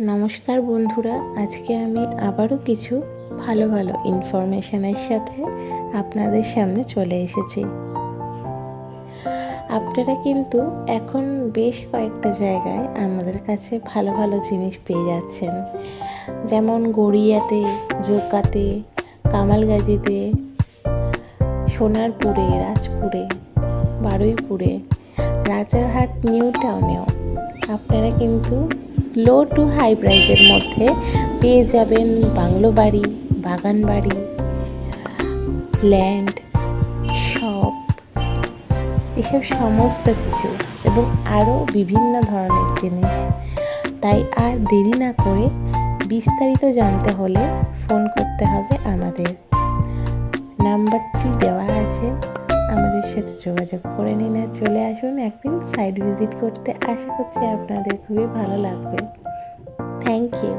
নমস্কার বন্ধুরা, আজকে আমি আবারও কিছু ভালো ভালো ইনফরমেশনের সাথে আপনাদের সামনে চলে এসেছি। আপনারা কিন্তু এখন বেশ কয়েকটা জায়গায় আমাদের কাছে ভালো ভালো জিনিস পেয়ে যাচ্ছেন। যেমন গড়িয়াতে, জোকাতে, কামালগাজিতে, সোনারপুরে, রাজপুরে, বারুইপুরে, রাজারহাট, নিউ টাউনেও। আপনারা কিন্তু লো টু হাই প্রাইসের মধ্যে পেয়ে যাবেন বাংলো বাড়ি, বাগান বাড়ি, ল্যান্ড, শপ, এসব সমস্ত কিছু এবং আরও বিভিন্ন ধরনের জিনিস। তাই আর দেরি না করে বিস্তারিত জানতে হলে ফোন করতে হবে আমাদের। নাম্বারটি দেওয়া আছে। যোগাযোগ করে নিন আর চলে আসুন একদিন সাইট ভিজিট করতে। আশা করছি আপনাদের খুবই ভালো লাগবে। Thank you